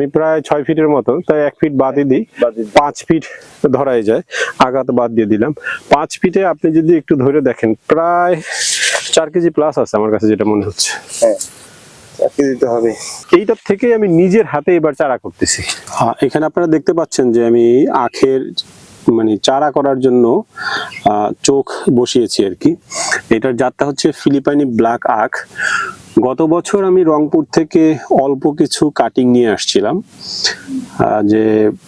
আমি প্রায় ছয় ফিটের মতো তাই এক ফিট বাদই দিই। পাঁচ ফিট ধরাই যায় আঘাত বাদ দিয়ে দিলাম। পাঁচ ফিটে আপনি যদি একটু ধরে দেখেন প্রায় চার কেজি প্লাস আছে আমার কাছে যেটা মনে হচ্ছে। হ্যাঁ দিতে হবে এইটার থেকে আমি নিজের হাতে এবার চারা করতেছি। হ্যাঁ এখানে আপনারা দেখতে পাচ্ছেন যে আমি আখের মানে চারা করার জন্য চোখ বসিয়েছি আর কি। এটার জাতটা হচ্ছে ফিলিপাইনি ব্ল্যাক আখ। গত বছর আমি রংপুর থেকে অল্প কিছু কাটিং নিয়ে আসছিলাম। যে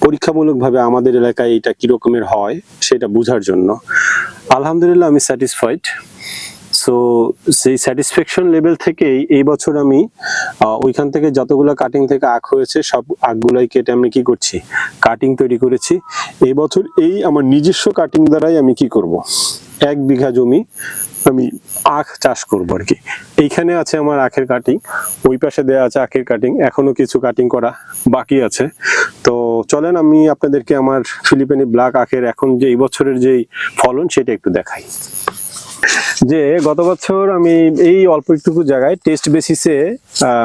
পরীক্ষামূলকভাবে আমাদের এলাকায় এটা কি রকমের হয় সেটা বোঝার জন্য। আলহামদুলিল্লাহ আমি স্যাটিসফাইড সো সেই স্যাটিসফ্যাকশন লেভেল থেকেই এই বছর আমি ওইখান থেকে যতগুলো কাটিং থেকে আখ হয়েছে, সব আখগুলাই কেটে আমি কি করছি? কাটিং তৈরি করেছি। এই বছর এই আমার নিজস্ব কাটিং দ্বারাই আমি কি করব? এক বিঘা জমি আমি আখ চাষ করব আর কি। এইখানে আছে আমার আখের কাটিং ওই পাশে দেওয়া আছে আখের কাটিং এখনও কিছু কাটিং করা বাকি আছে। তো চলেন আমি আপনাদেরকে আমার ফিলিপিনি ব্ল্যাক আখের এখন যে এই বছরের যেই ফলন সেটা একটু দেখাই। যে গত বছর আমি এই অল্প একটুকু জায়গায় টেস্ট বেসিসে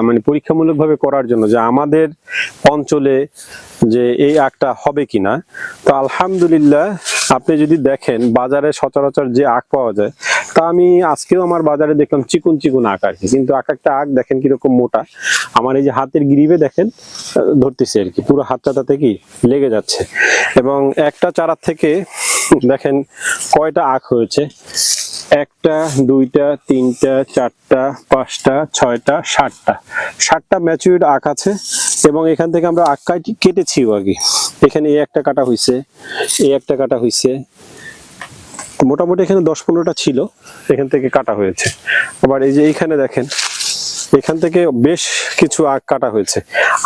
মানে পরীক্ষামূলকভাবে করার জন্য যে আমাদের অঞ্চলে যে এই আখটা হবে কিনা, তো আলহামদুলিল্লাহ আপনি যদি দেখেন বাজারে সচরাচর যে আখ পাওয়া যায়, তা আমি আজকেও আমার বাজারে দেখলাম চিকুন চিকুন আখ আর কি, কিন্তু এক একটা আখ দেখেন কীরকম মোটা, আমার এই যে হাতের গ্রিভে দেখেন ধরতেছে আর কি, পুরো হাতটা তাতে কি লেগে যাচ্ছে। এবং একটা চারা থেকে দেখেন কয়টা আখ হয়েছে একটা, দুইটা, তিনটা, চারটা, পাঁচটা, ছয়টা, সাতটা। সাতটা ম্যাচুরিড আখ আছে এবং এখান থেকে আমরা আখ কাটি কেটেছিও আগে। এখানে এই একটা কাটা হয়েছে এই একটা কাটা হয়েছে মোটামুটি এখানে দশ পনেরোটা ছিল, এখান থেকে কাটা হয়েছে। আবার এই যে এইখানে দেখেন, এখান থেকে বেশ কিছু আখ কাটা হয়েছে।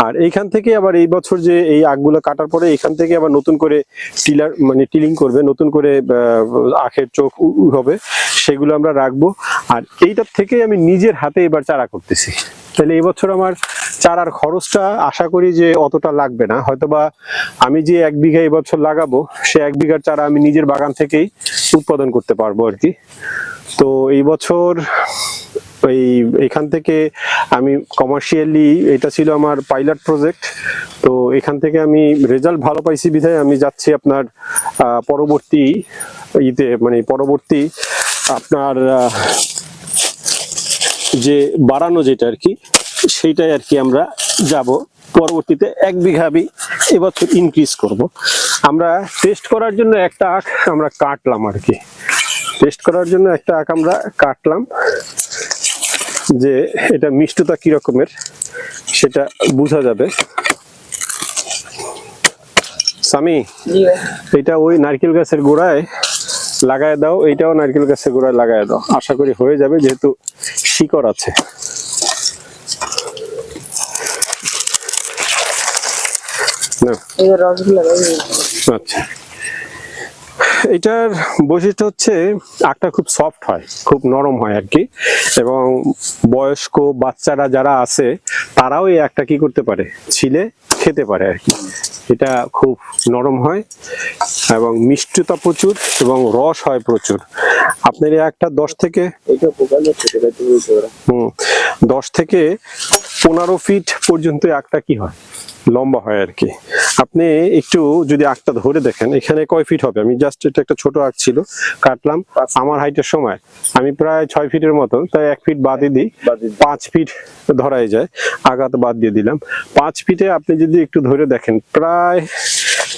আর এইখান থেকে আবার এই বছর যে এই আখগুলো কাটার পরে এখান থেকে আবার নতুন করে টিলার মানে টিলিং করবে, নতুন করে আখের চোখ হবে। সেগুলো আমরা রাখব। আর এইটার থেকে আমি নিজের হাতে এবার চারা করতেছি। তাহলে এই বছর আমার চারার খরচটা আশা করি যে অতটা লাগবে না। হয়তোবা আমি যে এক বিঘা এবছর লাগাবো, সে এক বিঘার চারা আমি নিজের বাগান থেকেই উৎপাদন করতে পারব আর কি। তো এই বছর ওই এখান থেকে আমি কমার্শিয়ালি এটা ছিল আমার পাইলট প্রজেক্ট তো এখান থেকে আমি রেজাল্ট ভালো পাইছি বিধায় আমি যাচ্ছি আপনার পরবর্তী ইতে মানে পরবর্তী আপনার যে বাড়ানো যেটা আর কি সেইটাই আর কি আমরা যাব। পরবর্তীতে এক বিঘা আমি এবছর ইনক্রিজ করব। আমরা টেস্ট করার জন্য একটা আখ আমরা কাটলাম আর কি। টেস্ট করার জন্য একটা আখ আমরা কাটলাম যে এটা মিষ্টতা কি রকমের সেটা বোঝা যাবে। স্বামী এটা ওই নারকেল গাছের গোড়ায় লাগায় দাও এইটাও নারকেল গাছের গোড়ায় লাগায় দাও। আশা করি হয়ে যাবে যেহেতু শিকড় আছে। আচ্ছা। এটার বৈশিষ্ট্য হচ্ছে আখটা খুব সফট হয় খুব নরম হয় আর কি। এবং বয়স্ক বাচ্চারা যারা আছে তারাও এই একটা কি করতে পারে? ছিলে খেতে পারে আর কি। এটা খুব নরম হয় এবং মিষ্টতা প্রচুর এবং রস হয় প্রচুর। আপনার একটা দশ থেকে হুম, দশ থেকে পনেরো ফিট পর্যন্ত একটা কি হয়? লম্বা হয় আর কি। আপনি একটু যদি আঁকটা ধরে দেখেন এখানে কয় ফিট হবে? আমি জাস্ট এটা একটা ছোট আখ ছিল কাটলাম আমার হাইটের সময়। আমি প্রায় ছয় ফিটের মতো তাই এক ফিট বাদই দিই পাঁচ ফিট ধরাই যায় আঘাত বাদ দিয়ে দিলাম। পাঁচ ফিটে আপনি যদি একটু ধরে দেখেন প্রায়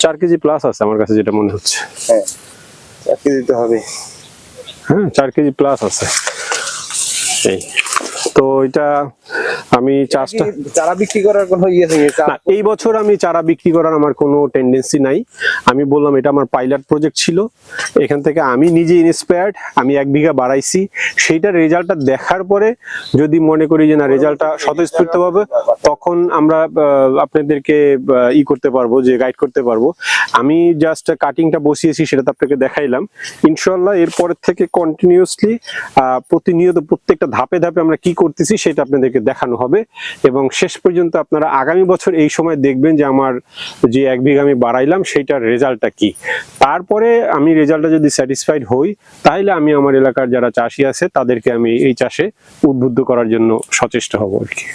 চার কেজি প্লাস আছে আমার কাছে যেটা মনে হচ্ছে। হ্যাঁ দিতে হবে হ্যাঁ চার কেজি প্লাস আছে। এই। তো এটা আমি চাষটা চারা বিক্রি করার কোনো ইয়ে নেই এই বছর আমি চারা বিক্রি করার আমার কোনো টেন্ডেন্সি নাই। আমি বললাম এটা আমার পাইলট প্রজেক্ট ছিল। এখান থেকে আমি নিজে ইন্সপায়ার্ড আমি এক বিঘা বাড়াইছি। সেইটার রেজাল্টটা দেখার পরে যদি মনে করি যে না রেজাল্টটা স্বতঃস্ফূর্ত হবে তখন আমরা আপনাদেরকে ই করতে পারব যে গাইড করতে পারব। আমি জাস্ট কাটিংটা বসিয়েছি সেটা তো আপনাকে দেখাইলাম। ইনশাল্লাহ এরপরের থেকে কন্টিনিউসলি প্রতিনিয়ত প্রত্যেকটা ধাপে ধাপে আমরা করতেছি সেটা আপনাদেরকে দেখানো হবে। এবং শেষ পর্যন্ত আপনারা আগামী বছর এই সময় দেখবেন যে আমার যে এক বিঘা আমি বাড়াইলাম, সেইটার রেজাল্টটা কি? তারপরে আমি রেজাল্টটা যদি স্যাটিসফাইড হই তাহলে আমি আমার এলাকার যারা চাষি আছে, তাদেরকে আমি এই চাষে উদ্বুদ্ধ করার জন্য সচেষ্ট হব আর কি।